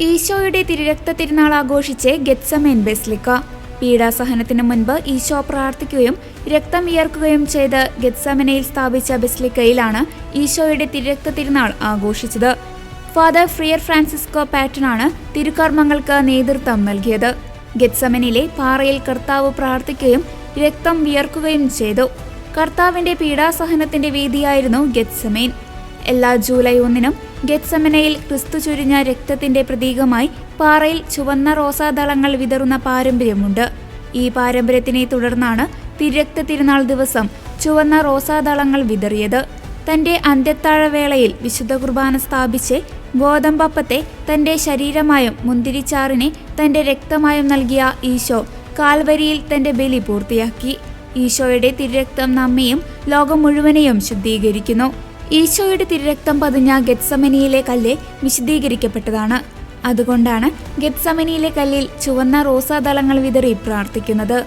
ഈശോയുടെ തിരുരക്ത തിരുനാൾ ആഘോഷിച്ച് ഗെറ്റ്സമേൻ ബെസ്ലിക്ക. പീഡാസഹനത്തിന് മുൻപ് ഈശോ പ്രാർത്ഥിക്കുകയും രക്തം വിയർക്കുകയും ചെയ്ത് ഗെറ്റ്സമനയിൽ സ്ഥാപിച്ച ബെസ്ലിക്കയിലാണ് ഈശോയുടെ തിരുരക്ത തിരുനാൾ ആഘോഷിച്ചത്. ഫാദർ ഫ്രിയർ ഫ്രാൻസിസ്കോ പാറ്റനാണ് തിരുക്കർമ്മങ്ങൾക്ക് നേതൃത്വം നൽകിയത്. ഗെറ്റ്സമനിലെ പാറയിൽ കർത്താവ് പ്രാർത്ഥിക്കുകയും രക്തം വിയർക്കുകയും ചെയ്തു. കർത്താവിന്റെ പീഡാസഹനത്തിന്റെ വേദിയായിരുന്നു ഗെറ്റ്സമേൻ എല്ലാ ജൂലൈ ഒന്നിനും ഗെറ്റ്സമനയിൽ ക്രിസ്തു ചുരിഞ്ഞ രക്തത്തിന്റെ പ്രതീകമായി പാറയിൽ ചുവന്ന റോസാദളങ്ങൾ വിതറുന്ന പാരമ്പര്യമുണ്ട്. ഈ പാരമ്പര്യത്തിനെ തുടർന്നാണ് തിരക്ത തിരുനാൾ ദിവസം ചുവന്ന റോസാദളങ്ങൾ വിതറിയത്. തന്റെ അന്ത്യത്താഴവേളയിൽ വിശുദ്ധ കുർബാന സ്ഥാപിച്ച് ഗോതമ്പപ്പത്തെ തന്റെ ശരീരമായും മുന്തിരിച്ചാറിനെ തന്റെ രക്തമായും നൽകിയ ഈശോ കാൽവരിയിൽ തന്റെ ബലി പൂർത്തിയാക്കി. ഈശോയുടെ തിരക്തം നമ്മയും ലോകം മുഴുവനെയും ശുദ്ധീകരിക്കുന്നു. ഈശോയുടെ തിരുരക്തം പതിഞ്ഞ ഗെറ്റ്സമനിയിലെ കല്ല് വിശദീകരിക്കപ്പെട്ടതാണ്. അതുകൊണ്ടാണ് ഗെറ്റ്സമനിയിലെ കല്ലിൽ ചുവന്ന റോസാദളങ്ങൾ വിതറി പ്രാർത്ഥിക്കുന്നത്.